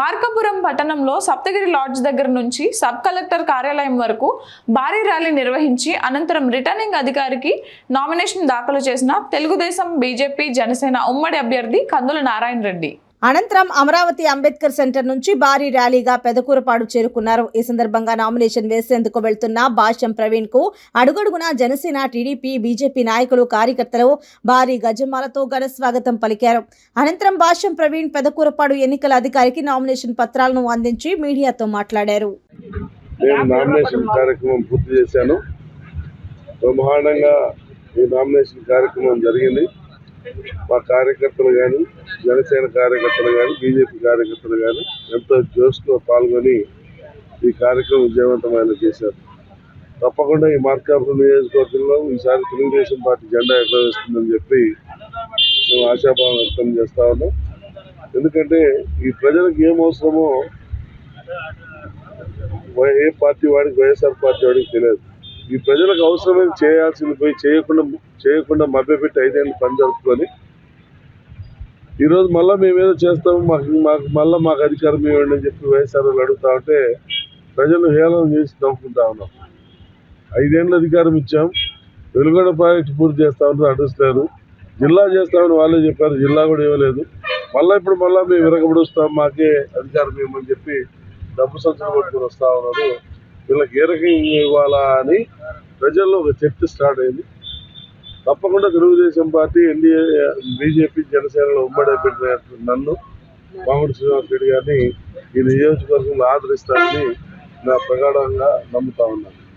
మార్కపురం పట్టణంలో సప్తగిరి లాడ్జ్ దగ్గర నుంచి సబ్ కలెక్టర్ కార్యాలయం వరకు భారీ ర్యాలీ నిర్వహించి అనంతరం రిటర్నింగ్ అధికారికి నామినేషన్ దాఖలు చేసిన తెలుగుదేశం బీజేపీ జనసేన ఉమ్మడి అభ్యర్థి కందుల నారాయణ రెడ్డి. అనంతరం అమరావతి అంబేద్కర్ సెంటర్ నుంచి భారీ ర్యాలీగా పెదకూరపాడు చేరుకున్నారు. ఈ సందర్భంగా నామినేషన్ వేసేందుకు వెళ్తున్న భాష్యం ప్రవీణ్కు అడుగడుగున జనసేన టీడీపీ బీజేపీ నాయకులు కార్యకర్తలు భారీ గజమాలతో ఘన స్వాగతం పలికారు. అనంతరం భాష్యం ప్రవీణ్ పెదకూరపాడు ఎన్నికల అధికారికి నామినేషన్ పత్రాలను అందించి మీడియాతో మాట్లాడారు. నేను నామినేషన్ కార్యక్రమం పూర్తి చేశాను. బ్రహ్మాండంగా ఈ నామినేషన్ కార్యక్రమం జరిగింది. మా కార్యకర్తలు కానీ జనసేన కార్యకర్తలు కానీ బీజేపీ కార్యకర్తలు కానీ ఎంతో జోష్లో పాల్గొని ఈ కార్యక్రమం విజయవంతమైన చేశారు. తప్పకుండా ఈ మార్కాపురం నియోజకవర్గంలో ఈసారి తెలుగుదేశం పార్టీ జెండా ఎగరవేస్తుందని చెప్పి మేము ఆశాభావం వ్యక్తం చేస్తా ఉన్నాం. ఎందుకంటే ఈ ప్రజలకు ఏం అవసరమో ఏ పార్టీ వాడికి వైఎస్ఆర్ పార్టీ వాడికి తెలియదు. ఈ ప్రజలకు అవసరమైన చేయాల్సింది పోయి చేయకుండా చేయకుండా మభ్యపెట్టి ఐదేళ్ళు పని జరుపుకొని ఈరోజు మళ్ళీ మేమేదో చేస్తాము మాకు మాకు మళ్ళీ మాకు అధికారం ఇవ్వండి అని చెప్పి వైఎస్ఆర్ వాళ్ళు అడుగుతా ఉంటే ప్రజలు హేళన చేసి నవ్వుకుంటా ఉన్నాం ఐదేళ్ళు అధికారం ఇచ్చాం వెలుగొండ ప్రాజెక్టు పూర్తి చేస్తామని అడుగుతారు జిల్లా చేస్తామని వాళ్ళే చెప్పారు జిల్లా కూడా ఇవ్వలేదు. మళ్ళీ ఇప్పుడు మళ్ళీ మేము విరగబడుస్తాం మాకే అధికారం ఇవ్వమని చెప్పి డబ్బు సంచులు పట్టుకుని వస్తా ఉన్నారు. వీళ్ళకి ఏ రకంగా ఇవ్వాలా అని ప్రజల్లో ఒక చర్చ స్టార్ట్ అయింది. తప్పకుండా తెలుగుదేశం పార్టీ ఎన్డీఏ బీజేపీ జనసేనలో ఉమ్మడి పెట్టిన నన్ను మామిడి శ్రీనివాస్ రెడ్డి గారిని ఈ నియోజకవర్గంలో ఆదరిస్తారని నా ప్రగాఢంగా నమ్ముతా ఉన్నాను.